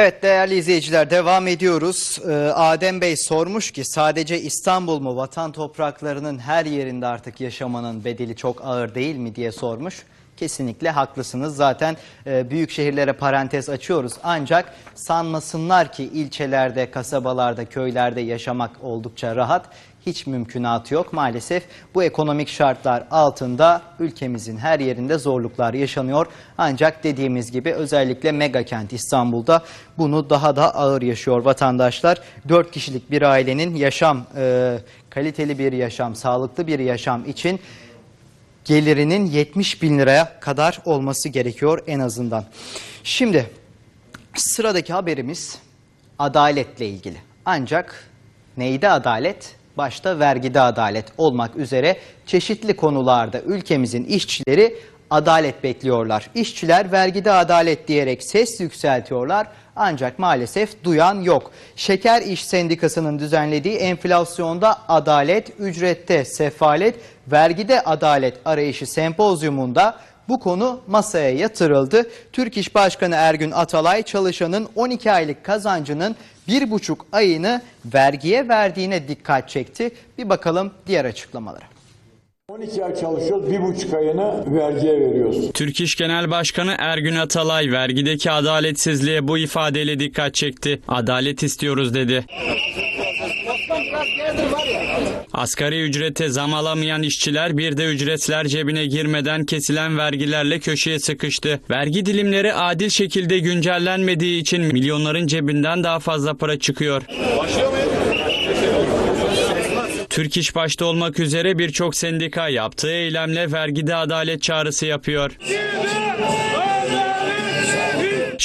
Evet değerli izleyiciler devam ediyoruz. Ee, Adem Bey sormuş ki sadece İstanbul mu vatan topraklarının her yerinde artık yaşamanın bedeli çok ağır değil mi diye sormuş. Kesinlikle haklısınız. Zaten e, büyük şehirlere parantez açıyoruz. Ancak sanmasınlar ki ilçelerde, kasabalarda, köylerde yaşamak oldukça rahat. Hiç mümkünatı yok. Maalesef bu ekonomik şartlar altında ülkemizin her yerinde zorluklar yaşanıyor. Ancak dediğimiz gibi özellikle mega kent İstanbul'da bunu daha da ağır yaşıyor vatandaşlar. 4 kişilik bir ailenin yaşam, e, kaliteli bir yaşam, sağlıklı bir yaşam için gelirinin 70 bin liraya kadar olması gerekiyor en azından. Şimdi sıradaki haberimiz adaletle ilgili. Ancak neyde adalet? Başta vergide adalet olmak üzere çeşitli konularda ülkemizin işçileri adalet bekliyorlar. İşçiler vergide adalet diyerek ses yükseltiyorlar ancak maalesef duyan yok. Şeker İş Sendikası'nın düzenlediği enflasyonda adalet, ücrette sefalet, vergide adalet arayışı sempozyumunda bu konu masaya yatırıldı. Türk İş Başkanı Ergün Atalay çalışanın 12 aylık kazancının bir buçuk ayını vergiye verdiğine dikkat çekti. Bir bakalım diğer açıklamalara. 12 ay çalışıyoruz, bir buçuk ayını vergiye veriyoruz. Türk İş Genel Başkanı Ergün Atalay vergideki adaletsizliğe bu ifadeyle dikkat çekti. Adalet istiyoruz dedi. Asgari ücrete zam alamayan işçiler bir de ücretler cebine girmeden kesilen vergilerle köşeye sıkıştı. Vergi dilimleri adil şekilde güncellenmediği için milyonların cebinden daha fazla para çıkıyor. Türk İş başta olmak üzere birçok sendika yaptığı eylemle vergide adalet çağrısı yapıyor.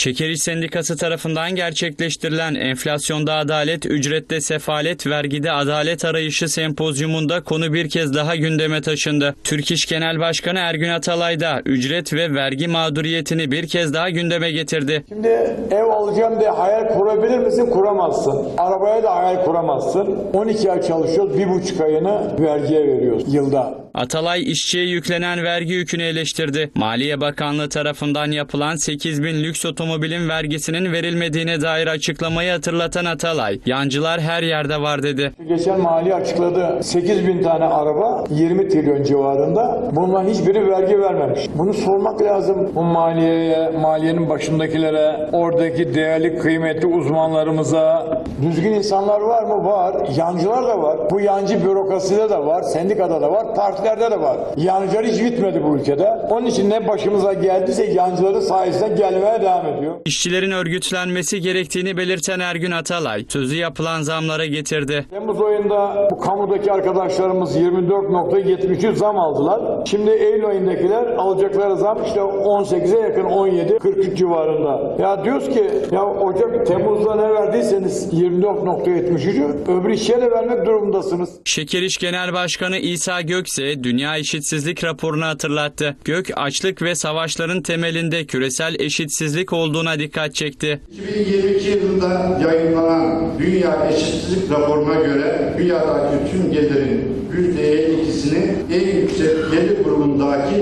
Şeker İş Sendikası tarafından gerçekleştirilen enflasyonda adalet, ücrette sefalet, vergide adalet arayışı sempozyumunda konu bir kez daha gündeme taşındı. Türk İş Genel Başkanı Ergün Atalay da ücret ve vergi mağduriyetini bir kez daha gündeme getirdi. Şimdi ev alacağım diye hayal kurabilir misin? Kuramazsın. Arabaya da hayal kuramazsın. 12 ay çalışıyoruz, bir buçuk ayını vergiye veriyoruz yılda. Atalay işçiye yüklenen vergi yükünü eleştirdi. Maliye Bakanlığı tarafından yapılan 8 bin lüks otomobilin vergisinin verilmediğine dair açıklamayı hatırlatan Atalay, yancılar her yerde var dedi. Geçen mali açıkladı 8 bin tane araba 20 trilyon civarında. Bunların hiçbiri vergi vermemiş. Bunu sormak lazım bu maliyeye, maliyenin başındakilere, oradaki değerli kıymetli uzmanlarımıza. Düzgün insanlar var mı? Var. Yancılar da var. Bu yancı bürokraside de var, sendikada da var, partilerde de var. Yancılar hiç bitmedi bu ülkede. Onun için ne başımıza geldiyse yancıların sayesinde gelmeye devam ediyor. İşçilerin örgütlenmesi gerektiğini belirten Ergün Atalay, sözü yapılan zamlara getirdi. Temmuz ayında bu kamudaki arkadaşlarımız 24.73 zam aldılar. Şimdi Eylül ayındakiler alacakları zam işte 18'e yakın 17, 43 civarında. Ya diyoruz ki ya Ocak, Temmuz'da ne verdiyseniz 24.73'ü öbür işçiye de vermek durumundasınız. Şeker İş Genel Başkanı İsa Gökse, Dünya Eşitsizlik raporunu hatırlattı. Gök, açlık ve savaşların temelinde küresel eşitsizlik olduğuna dikkat çekti. 2022 yılında yayınlanan Dünya Eşitsizlik Raporu'na göre dünyadaki tüm gelirin %52'sini en yüksek gelir grubundaki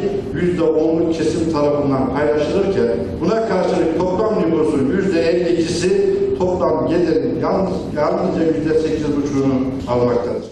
%10'luk kesim tarafından paylaşılırken buna karşılık toplam nüfusun %52'si toplam gelirin yalnız, yalnızca %8,5'unu almaktadır.